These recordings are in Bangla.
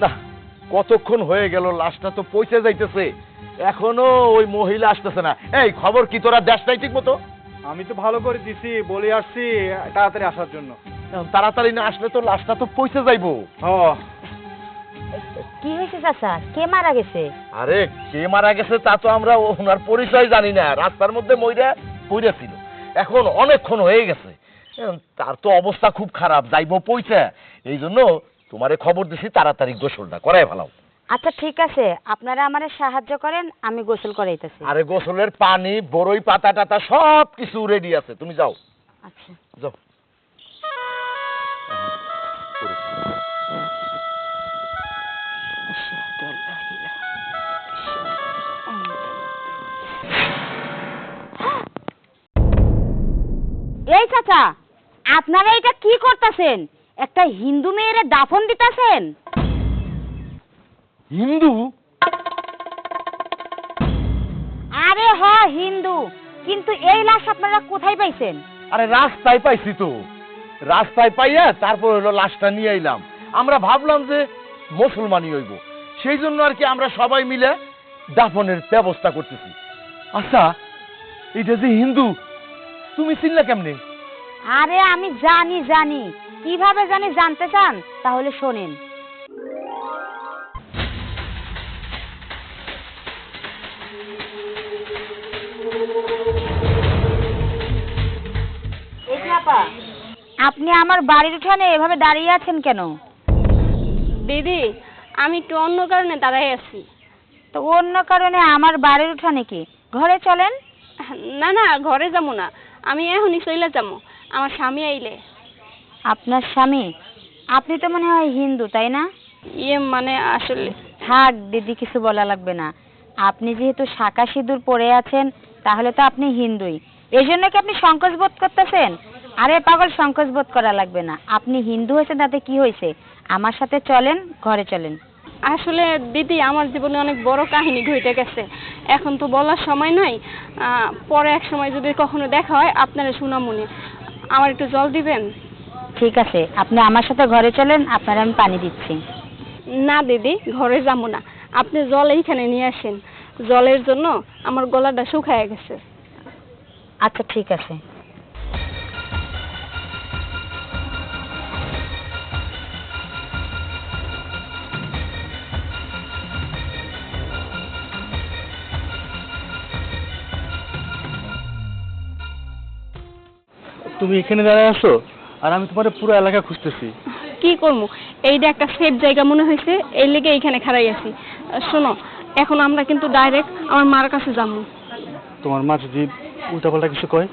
না কতক্ষণ হয়ে গেল লাশটা তো পৌঁছে যাইতেছে। এখনও ওই মহিলা আসতেছে না। এই খবর কি তোরা দেশ নাই ঠিক মতো? আমি তো ভালো করে দিছি বলে আসছি তাড়াতাড়ি আসার জন্য। তাড়াতাড়ি না আসলে তো লাশটা তো পৌঁছে যাইবো। কি হয়েছে চাচা? কে মারা গেছে? আরে কে মারা গেছে তা তো আমরা ওনার পরিচয় জানি না। রাস্তার মধ্যে মইরা পইরা ছিল এখন অনেকক্ষণ হয়ে গেছে। তার তো অবস্থা খুব খারাপ যাইবো পৌঁছে এই জন্য তোমারে খবর দিছি তাড়াতাড়ি গোসলটা করাই ভালো। আচ্ছা ঠিক আছে। আপনারা আমারে সাহায্য করেন আমি গোসল করাইতেছি। আরে গোসলের পানি বড়ই পাতা টাতা সব কিছু রেডি আছে। তুমি যাও। আচ্ছা। যাও। এই চাচা আপনারা এটা কি করতেছেন? একটা হিন্দু মেয়েরে দাফন দিতেছেন। হিন্দু? আরে হ হিন্দু। কিন্তু এই লাশ আপনারা কোথায় পাইছেন? আরে রাস্তায় পাইছি তো। রাস্তায় পাইয়া তারপর হলো লাশটা নিয়ে আইলাম। আমরা ভাবলাম যে মুসলমানই হইব। সেই জন্য আর কি আমরা সবাই মিলে দাফনের ব্যবস্থা করতেছি। আচ্ছা এটা যে হিন্দু তুমি চিনলে কেমনে? আরে আমি জানি জানি। কীভাবে জানি জানতে চান? তাহলে শোনেন। আপনি আমার বাড়ির উঠানে এভাবে দাঁড়িয়ে আছেন কেন? দিদি আমি একটু অন্য কারণে দাঁড়াই আছি। তো অন্য কারণে আমার বাড়ির উঠানে কি? ঘরে চলেন। না না ঘরে যাব না। আমি এখনই চলে যাব। আমার স্বামী আইলে। আপনার স্বামী? আপনি তো মনে হয় হিন্দু তাই না? ইয়ে মানে আসলে থাক দিদি কিছু বলা লাগবে না। আপনি যেহেতু শাঁকা সিঁদুর পরে আছেন তাহলে তো আপনি হিন্দুই। এই জন্য কি আপনি সংকোচ বোধ করতেছেন? আরে পাগল সংকোচ বোধ করা লাগবে না। আপনি হিন্দু হয়েছেন তাতে কি হয়েছে? আমার সাথে চলেন ঘরে চলেন। আসলে দিদি আমার জীবনে অনেক বড় কাহিনী ঘটে গেছে। এখন তো বলার সময় নাই। আহ, পরে এক সময় যদি কখনো দেখা হয় আপনারা শোনামুনি। আমার একটু জল দিবেন? ঠিক আছে। আপনি আমার সাথে ঘরে চলেন আপনার আমি পানি দিচ্ছি। না দিদি ঘরে যাব না। আপনি জল এইখানে নিয়ে আসেন। জলের জন্য আমার গলাটা শুকায় গেছে। আচ্ছা ঠিক আছে। তুমি এখানে দাঁড়ায় আছো আর আমি তোমার পুরো এলাকা খুঁজতেছি। কি করব? এইটা একটা সেফ জায়গা মনে হয়েছে এই লেগে এইখানে খাড়াই আছি। শোনো এখন আমরা কিন্তু ডাইরেক্ট আমার মার কাছে যাব। তোমার মা যদি উল্টাপাল্টা কিছু কয়?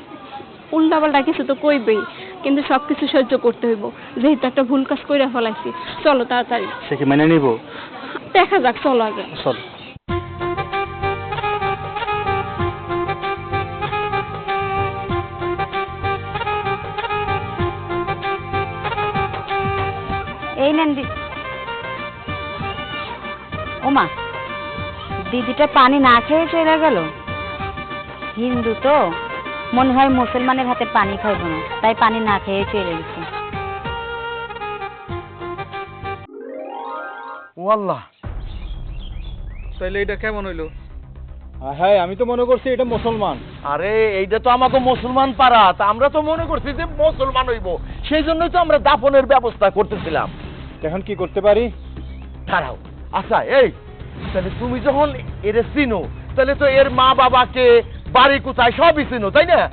উল্টাপাল্টা কিছু তো কইবেই কিন্তু সব কিছু সহ্য করতে হইব। যেহেতু একটা ভুল কাজ কইরা ফেলাইছি চলো তাড়াতাড়ি। সে কি মেনে নিব? দেখা যাক চলো আগে। চলো। দিদিটা পানি না খেয়ে চলে গেল? হিন্দু তো মনে হয় মুসলমানের হাতে পানি খাইব না তাই পানি না খেয়ে চলে গেছে। ও আল্লাহ তাইলে এটা কেমন হইল? হ্যাঁ আমি তো মনে করছি এটা মুসলমান। আরে এইটা তো আমাকে মুসলমান পাড়া তা আমরা তো মনে করছি যে মুসলমান হইব সেই জন্যই তো আমরা দাফনের ব্যবস্থা করতেছিলাম। এখন কি করতে পারি? দাঁড়াও আচ্ছা এই তাহলে তুমি যখন এর চিনো তাহলে তো এর মা বাবাকে বাড়ি কোথায় সবই চিনো তাই না?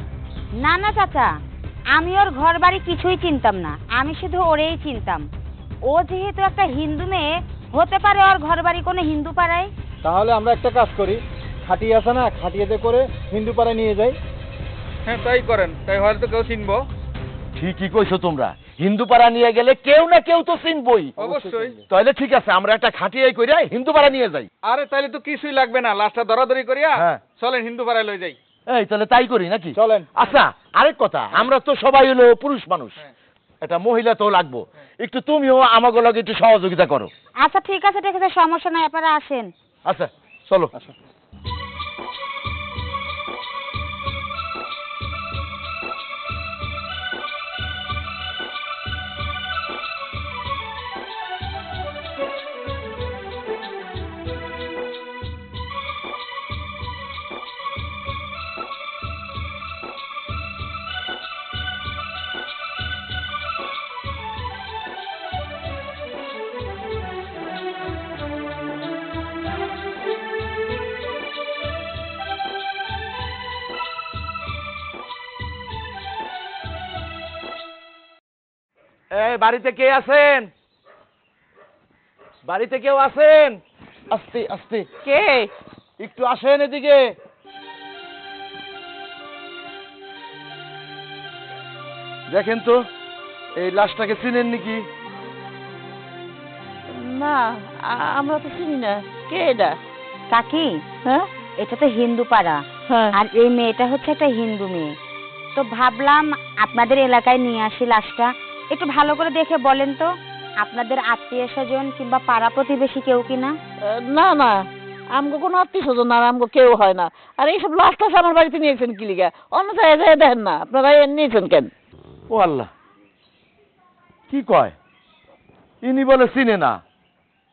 না না চাচা। আমি ওর ঘর বাড়ি কিছুই চিনতাম না। আমি শুধু ওরেই চিনতাম। ও যেহেতু একটা হিন্দু মেয়ে হতে পারে ওর ঘর বাড়ি কোনো হিন্দু পাড়ায়? তাহলে আমরা একটা কাজ করি। খাটিয়ে আছে না খাটিয়েতে করে হিন্দু পাড়ায় নিয়ে যাই। হ্যাঁ তাই করেন। তাই হয়তো কেউ চিনবো। ঠিকই কইছো তোমরা। হিন্দু পাড়া নিয়ে গেলে কেউ না কেউ তো চিনবই। অবশ্যই। তাহলে ঠিক আছে আমরা একটা খাটিয়ে করিয়া হিন্দু পাড়া নিয়ে যাই। আরে তাইলে তো কিছুই লাগবে না লাস্টটা দরাদরি করিয়া হ্যাঁ। চলেন হিন্দু পাড়ায় লই যাই। এই তাহলে তাই করি নাকি? চলেন। আচ্ছা আরেক কথা আমরা তো সবাই হলো পুরুষ মানুষ। এটা মহিলা তো লাগবো। একটু তুমিও আমাকে লগে একটু সহযোগিতা করো। আচ্ছা ঠিক আছে ঠিক আছে সমস্যা নাই আপনারা আসেন। আচ্ছা চলো। আচ্ছা। এই বাড়িতে কে আছেন? বাড়িতে কেউ আছেন? আস্তে আস্তে। কে? একটু আসেন এদিকে। দেখেন তো এই লাশটাকে চিনেন নাকি? না আমরা তো চিনি না। কে এটা? কাকি হ্যাঁ? এটা তো হিন্দু পাড়া। হ্যাঁ। আর এই মেয়েটা হচ্ছে একটা হিন্দু মেয়ে। তো ভাবলাম আপনাদের এলাকায় নিয়ে আসি লাশটা। একটু ভালো করে দেখে বলেন তো আপনাদের আত্মীয় স্বজন কিংবা পাড়া প্রতিবেশী কেউ কিনা? না না আমগো কোনো আত্মীয় স্বজন না আমগো কেউ হয় না। আর এইসব লাশ টাশ আমার বাড়িতে নিয়েছেন কি লিগা? অন্য জায়গায় যায় দেখেন না আপনারা এ নিয়েছেন কেন? ও আল্লাহ কি কয়? ইনি বলে চিনে না।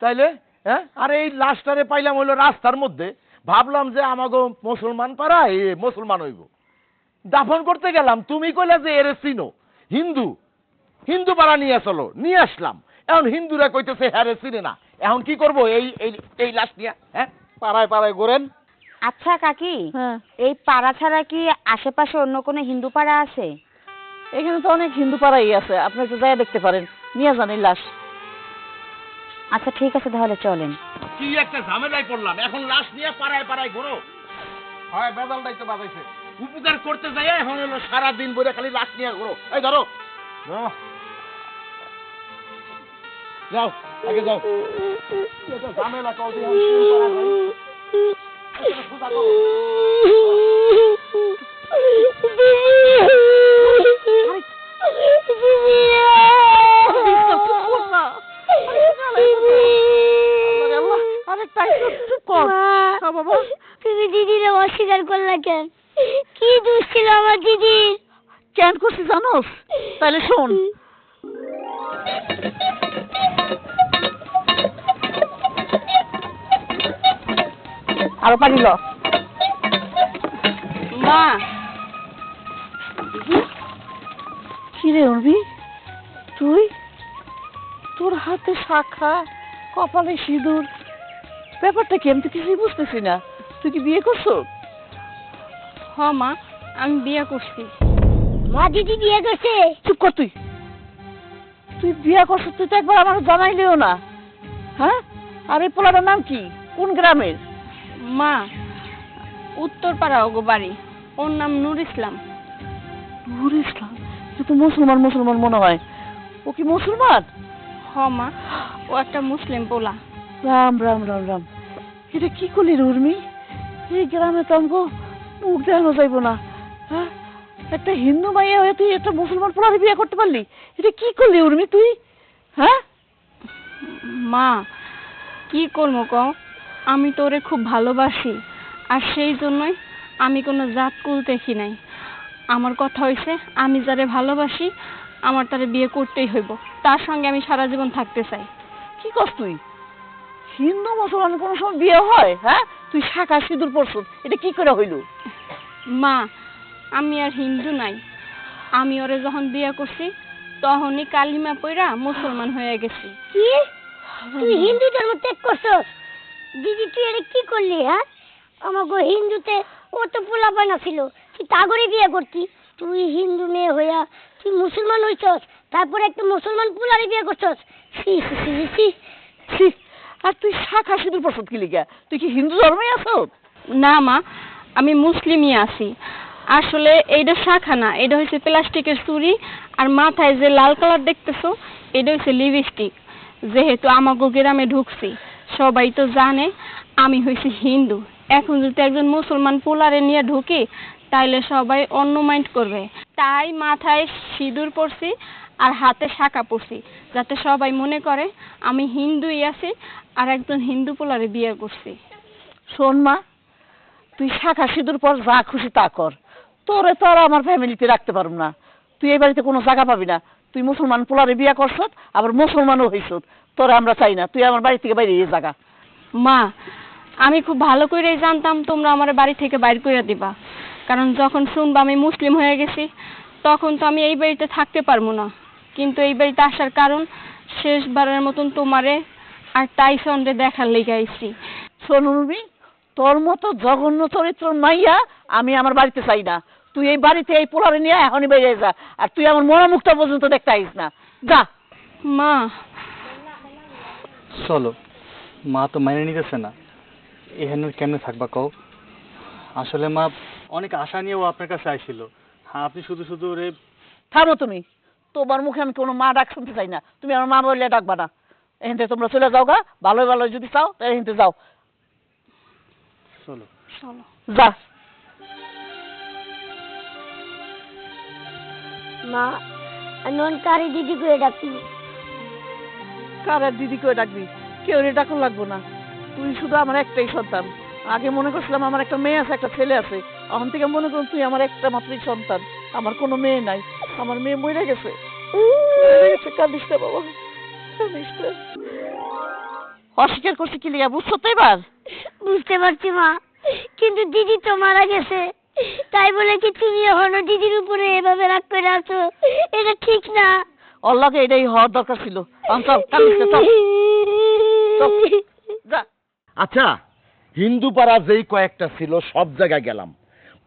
তাইলে হ্যাঁ? আর এই লাশটারে পাইলাম হইল রাস্তার মধ্যে। ভাবলাম যে আমাগো মুসলমান পাড়া এ মুসলমান হইব। দাফন করতে গেলাম তুমি কইলে যে এরে চিনো। হিন্দু হিন্দু পাড়া নিয়ে চলো নিয়ে আসলাম। এখন হিন্দুরা কইতেছে হ্যাঁ রে চিনে না। এখন কি করব? এই এই এই লাশ নিয়ে হ্যাঁ? পাড়ায় পাড়ায় ঘোরেন। আচ্ছা কাকি হ্যাঁ। এই পাড়া ছাড়া কি আশেপাশে অন্য কোনো হিন্দু পাড়া আছে? এখানে তো অনেক হিন্দু পাড়াই আছে। আপনি তো যাই দেখতে পারেন। নিয়ে যান এই লাশ। আচ্ছা ঠিক আছে তাহলে চলেন। কি একটা ঝামেলায় পড়লাম। এখন লাশ নিয়ে পাড়ায় পাড়ায় ঘোরো। হয় বেদালটাই তো বাজাইছে। উপকার করতে যাই এখন হলো সারা দিন বলে খালি লাশ নিয়ে ঘোরো। এই ধরো। যাও আগে যাও। ঝামেলা কও দিয়ে আমি শুরু করা যাই। এখানে সোজা করো। তুমি দিদিরে অস্বীকার করলা কেন? কি দোষ ছিল আমার দিদির? কেন করছি জানোস? তাহলে শোন আরও পানি ল। মা। কি রে উর্বি তুই? তোর হাতে শাখা কপালে সিঁদুর। ব্যাপারটা কি আমি তো কিছুই বুঝতেছি না। তুই কি বিয়ে করছ? হ মা আমি বিয়ে করছি। মা দিদি বিয়ে করছে। চুপ কর তুই। তুই বিয়ে করছ তুই তো একবার আমার জানাইলেও না। হ্যাঁ? আর এই পোলাটার নাম কি? কোন গ্রামের? মা উত্তরপাড়া ওগো বাড়ি। ওর নাম নূর ইসলাম। নুর ইসলাম? তুই তো মুসলমান মুসলমান মনে হয়। ও কি মুসলমান? হ মা ও একটা মুসলিম পোলা। রাম রাম রাম রাম। এটা কি করলি উর্মি? এই গ্রামে তো আমাকে মুখ দেখানো যাইব না। হ্যাঁ? একটা হিন্দু মাইয়া হয়ে তুই একটা মুসলমান পোলারে বিয়ে করতে পারলি? এটা কি করলি উর্মি তুই? হ্যাঁ? মা কি করব কও? আমি তোরে খুব ভালোবাসি আর সেই জন্যই আমি কোনো জাত কুল দেখি নাই। আমার কথা হয়েছে আমি যারে ভালোবাসি আমার তারে বিয়ে করতেই হইব। তার সঙ্গে আমি সারা জীবন থাকতে চাই। কি কস তুই? হিন্দু মুসলমান কোনো সময় বিয়ে হয় হ্যাঁ? তুই শাখা সিঁদুর পরশু এটা কি করে হইল? মা আমি আর হিন্দু নাই। আমি ওরে যখন বিয়ে করছি তখনই কালিমা পইরা মুসলমান হয়ে গেছি। কি? তুই হিন্দু ধর্ম ত্যাগ করছস? দিদি, তুই এটা কি করলি হ্যাঁ? আমাকে হিন্দুতে কত পোলা বানা ছিল, তুই তাগরে বিয়ে করতি? তুই হিন্দু মেয়ে হইয়া, তুই মুসলমান হইছস, তারপরে একটা মুসলমান পোলারে বিয়ে করছস? আর তুই শাখা সিঁদুর পরশু কি লিগা তুই কি হিন্দু ধর্মে আছো? না, মা, আমি মুসলিমই আছি। আসলে এইটা শাখা না এটা হচ্ছে প্লাস্টিকের চুড়ি আর মাথায় যে লাল কালার দেখতেছো এটা হচ্ছে লিপস্টিক। যেহেতু আমাগো গ্রামে ঢুকছি। সবাই তো জানে, আমি হয়েছি হিন্দু। এখন যদি একজন মুসলমান পোলারে নিয়ে ঢুকি, তাইলে সবাই অন্য মাইন্ড করবে। তাই মাথায় সিঁদুর পরছি আর হাতে শাখা পরছি, যাতে সবাই মনে করে আমি হিন্দুই আছি আর একজন হিন্দু পোলারে বিয়ে করছি। শোন মা, তুই শাখা সিঁদুর পর যা খুশি তা কর। তোরে তো আর আমার ফ্যামিলিতে রাখতে পারব না। তুই এই বাড়িতে কোনো জায়গা পাবি না। তুই মুসলমান পোলারে বিয়া করছত আবার মুসলমানও হইছত তোরে আমরা চাই না তুই আমার বাড়ি থেকে বাইরে এই জায়গা মা আমি খুব ভালো করেই জানতাম তোমরা আমার বাড়ি থেকে বাইর করে দিবা। কারণ যখন শুনবা আমি মুসলিম হয়ে গেছি তখন তো আমি এই বাড়িতে থাকতে পারব না। কিন্তু এই বাড়িতে আসার কারণ শেষবারের মতন তোমারে আর টাইসনরে দেখার লেগে আইছি। শোন উর্মি তোর মতো জঘন্য চরিত্র মাইয়া আমি আমার বাড়িতে চাই না। তুই এই বাড়িতে এই পোলারে নিয়ে এখনই বেরিয়ে যা। আর তুই আমার মনোমুখটা পর্যন্ত দেখতে আইস না। যা। মা। চলো। মা তো মেনে নিতেছে না। এখানে কেমনে থাকবা কও? আসলে মা অনেক আশা নিয়েও আপনার কাছে আইছিল। হ্যাঁ আপনি শুধু শুধু রে থামো তুমি। তোমার মুখে আমি কোনো মা ডাক শুনতে চাই না। তুমি আমার মা বললে ডাকবা না। এখান থেকে তোমরা চলে যাও গা। ভালো ভালো যদি চাও তাহলে এখান থেকে যাও। চলো। চলো। যা। মা কারি দিদি করে ডাকি কার দিদি করে ডাকবি? কেউ রে ডাকন লাগবো না। তুই শুধু আমার একটাই সন্তান। আগে মনে করছিলাম আমার একটা মেয়ে আছে একটা ছেলে আছে। এখন থেকে মনে করুন তুই আমার একটা মাত্রই সন্তান। আমার কোনো মেয়ে নাই। আমার মেয়ে মরে গেছে। মরে গেছে কাঁদিস না বাবা। কাঁদিস না। অস্বীকার করছি কি লিয়া? বুঝছ তো এবার? বুঝতে পারছি মা কিন্তু দিদি তো মারা গেছে। তাই বলে কি তুমি এখনও দিদির উপরে এভাবে রাগ করে আছো। এটা ঠিক না। অল্লাহকে এটাই হওয়ার দরকার ছিল। আচ্ছা হিন্দু পাড়া যেই কয়েকটা ছিল সব জায়গায় গেলাম।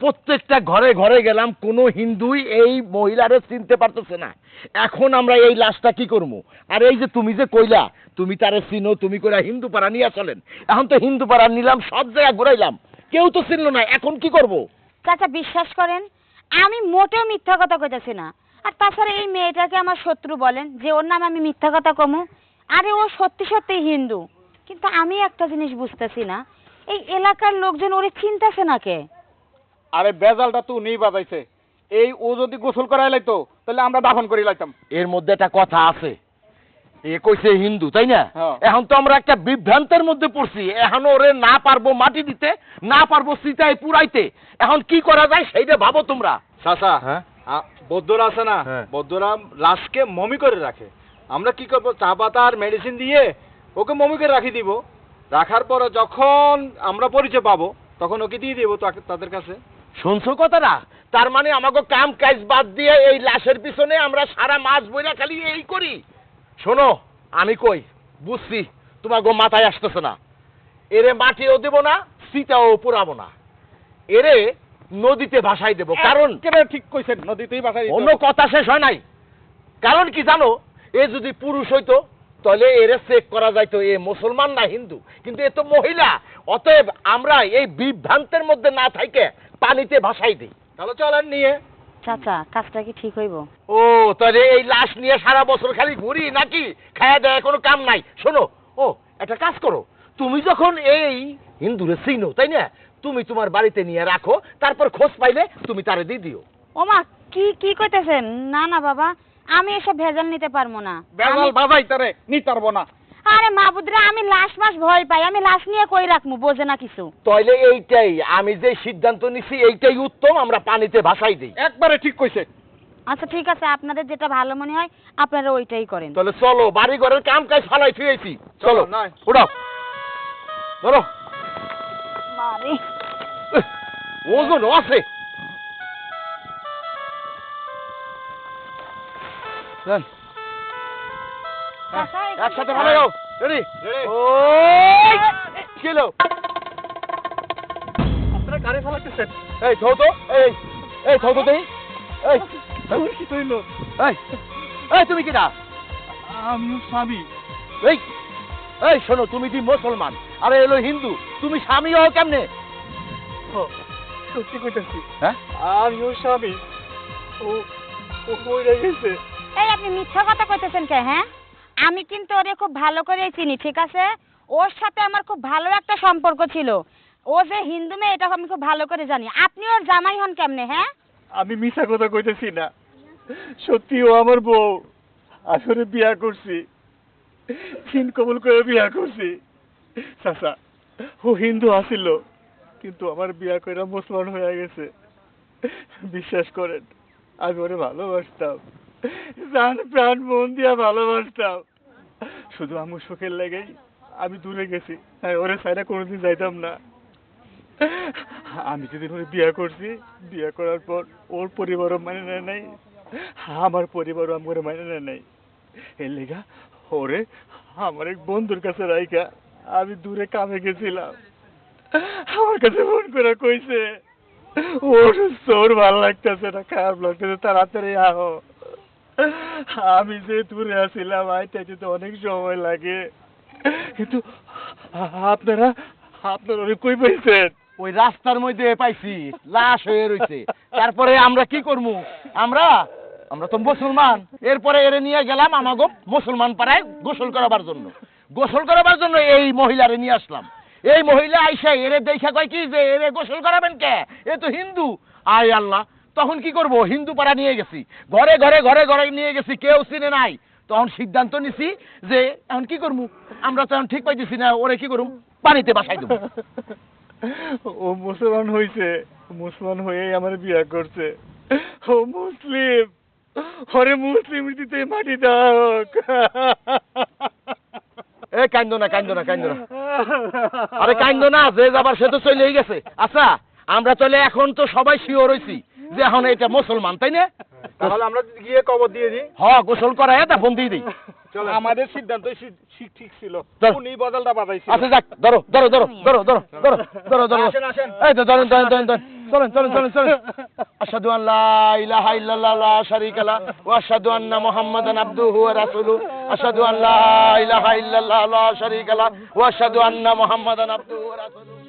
প্রত্যেকটা ঘরে ঘরে গেলাম কোনো হিন্দুই এই মহিলারে চিনতে পারতেছে না। এখন আমরা এই লাশটা কি করব? আর এই যে তুমি যে কইলা তুমি তারে চিনো তুমি কইলা হিন্দু পাড়া নিয়ে চলেন এখন তো হিন্দু পাড়া নিলাম সব জায়গায় ঘুরাইলাম। কেউ তো চিনলো না এখন কি করব? চাচা বিশ্বাস করেন? আমি মোটেও মিথ্যা কথা কইতাছি না। আর তাছাড়া এই মেয়েটাকে আমার শত্রু বলেন যে ওর নামে আমি মিথ্যা কথা কমু। আরে ও সত্যি সত্যি হিন্দু। কিন্তু আমি একটা জিনিস বুঝতেছি না এই এলাকার লোকজন ওরে চিনতেছে না কে? আরে বেজালটা তো উনিই বাজাইছে। এই ও যদি গোসল করাই লাইতো তাহলে আমরা দাফন করে লাইতাম। এর মধ্যে একটা কথা আছে। এ কইছে হিন্দু তাই না? হ্যাঁ। এখন তো আমরা একটা বিভ্রান্তের মধ্যে পড়ছি এখন ওরে না পারব মাটি দিতে না পারব সিতায় পুরাইতে এখন কি করা যায় সেইটা ভাবো তোমরা। চাচা হ্যাঁ? বৌদ্ধরা আছে না? হ্যাঁ। বৌদ্ধরা লাশকে মমি করে রাখে। আমরা কি করব? চা পাতা আর মেডিসিন দিয়ে ওকে মমি করে রাখি দিব। রাখার পরে যখন আমরা পরিচয় পাবো তখন ওকে দিয়ে দিব তাকে- তাদের কাছে। শুনছো কথাটা? তার মানে আমাকে কাম কাজ বাদ দিয়ে এই লাশের পিছনে আমরা সারা মাস বইরা খালি এই করি। শোনো আমি কই বুঝছি তোমাকে মাথায় আসতেছে না। এরে মাটিও দেব না সিটাও পুরাবো না। এরে নদীতে ভাসাই দেব কারণ ঠিক কইছেন নদীতেই বাসায় অন্য কথা শেষ হয় নাই। কারণ কি জানো এ যদি পুরুষ হইতো তাহলে এরে চেক করা যাইতো এ মুসলমান না হিন্দু। কিন্তু এ তো মহিলা অতএব আমরা এই বিভ্রান্তের মধ্যে না থাইকে পানিতে ভাসাই দিই। তাহলে চলেন নিয়ে। চাচা কাজটা কি ঠিক হইব? ও তাহলে এই লাশ নিয়ে সারা বছর খালি ঘুরি নাকি? খায়া দেয় কোনো কাম নাই। শোনো ও একটা কাজ করো। তুমি যখন এই হিন্দুরে চিনো তাই না? তুমি তোমার বাড়িতে নিয়ে রাখো তারপর খোঁজ পাইলে তুমি তারে দিয়ে দিও। ওমা কি কি কইতেছেন? না না বাবা আমি এসব ভেজাল নিতে পারব না। বেজাল বাবাই তারে নি পারব না। আরে মাবুদরা আমি লাশ মাস ভয় পাই আমি লাশ নিয়ে কই রাখব বোঝে না কিছু? তাইলে এইটাই আমি যে সিদ্ধান্ত নিছি এইটাই উত্তম আমরা পানিতে ভাসাই দিই। একবারে ঠিক কইছে। আচ্ছা ঠিক আছে আপনাদের যেটা ভালো মনে হয় আপনারা ওইটাই করেন। তাহলে চলো বাড়ি ঘরের কাম কাজ ফালাই ফিরেছি চলো। উঠাও ধরো। মারে ওজন আছে। দেন। একসাথে ভালো যাও। Ready Ready? ছিল আপনারা কারে ফেলাচ্ছেন এই থো তো এই এই থো তো দেই। এই। কি তৈল? এই এই তুমি কি না আমি স্বামী। এই এই শোনো তুমি কি মুসলমান আরে এলো হিন্দু তুমি স্বামী হও কেমনে? সত্যি কইতাছি। হ্যাঁ? স্বামী। ও ও কইরা গেছে। এই আপনি মিথ্যা কথা কইতেছেন কে হ্যাঁ? আমি কিন্তু ওরে খুব ভালো করে চিনি, ঠিক আছে? ওর সাথে আমার খুব ভালো একটা সম্পর্ক ছিল। ও যে হিন্দু মেয়ে এটা আমি খুব ভালো করে জানি। আপনি ওর জামাই হন কেমনে হ্যাঁ? আমি মিছা কথা কইতেছি না। সত্যি ও আমার বউ। আসলে বিয়া করছি। চিন কবুল করে বিয়া করছি। চাচা, ও হিন্দু আসিল, কিন্তু আমার বিয়া কইরা মুসলমান হয়ে গেছে। বিশ্বাস করেন, আমি ওরে ভালোবাসতাম। জান, প্রাণ, মন দিয়া ভালোবাসতাম। শুধু আমার সুখের লেগেই আমি দূরে গেছি। ওরে সাইডে কোনোদিন যাইতাম না। আমি যেদিন ওরে বিয়ে করছি, বিয়ে করার পর ওর পরিবারও মানে নেয় নাই, আমার পরিবারও আমার মানে নেয় নাই। এর লেগা ওরে আমার এক বন্ধুর কাছে রাইকা আমি দূরে কামে গেছিলাম। আমার কাছে ফোন করে কইছে, ওর তোর ভালো লাগতেছে না, খারাপ লাগতেছে, তাড়াতাড়ি আহো। আমি যে দূরে আসছিলাম আইতে আইতে তো অনেক সময় লাগে। কিন্তু আপনারা আপনারা কই পাইছেন? ওই রাস্তার মধ্যে পাইছি, লাশ হয়ে রইছে। তারপরে আমরা কি করব আমরা আমরা তো মুসলমান। এরপরে এরে নিয়ে গেলাম আমাগো মুসলমান পাড়ায় গোসল করাবার জন্য। গোসল করাবার জন্য এই মহিলারে নিয়ে আসলাম। এই মহিলা আইসা এরে দেখা কয় কি যে, এরে গোসল করাবেন কে? এ তো হিন্দু। আয় আল্লাহ তখন কি করব? হিন্দু পাড়া নিয়ে গেছি। ঘরে ঘরে ঘরে ঘরে নিয়ে গেছি কেউ চিনে নাই। তখন সিদ্ধান্ত নিছি যে এখন কি করব? আমরা তো এখন ঠিক পাইতেছি না ওরে কি করুম? পানিতে বাসাই দেবো। ও মুসলমান হইছে মুসলমান হয়েই আমার বিয়া করছে। ও মুসলিম ওরে মুসলিম রীতিতে মাটি দাও। এ কান্দো না কান্দো না কান্দো না। আরে কান্দো না যে যাবার সে তো চলেই গেছে। আচ্ছা আমরা চলে এখন তো সবাই শিওর হইছি। যে এখন এটা মুসলমান তাই না? তাহলে আমরা যদি গিয়ে কবর দিয়ে দিই। হ গোসল করায় তা বন্দি দিই। আমাদের সিদ্ধান্ত ঠিক ছিল। উনি বদলটা বাজাইছিল আচ্ছা যাক ধরো ধরো ধরো ধরো ধরো ধরো ধরো ধরো। আসেন, আসেন। এই তো ধরেন ধরেন ধরেন ধরেন। চলেন চলেন চলেন চলেন। আশহাদু আন লা ইলাহা ইল্লাল্লাহ লা শারীকা লা ওয়া আশহাদু আন্না মুহাম্মাদান আবদুহু ওয়া রাসূলুহু। আশহাদু আন লা ইলাহা ইল্লাল্লাহ লা শারীকা লা ওয়া আশহাদু আন্না মুহাম্মাদান আবদুহু ওয়া রাসূলুহু।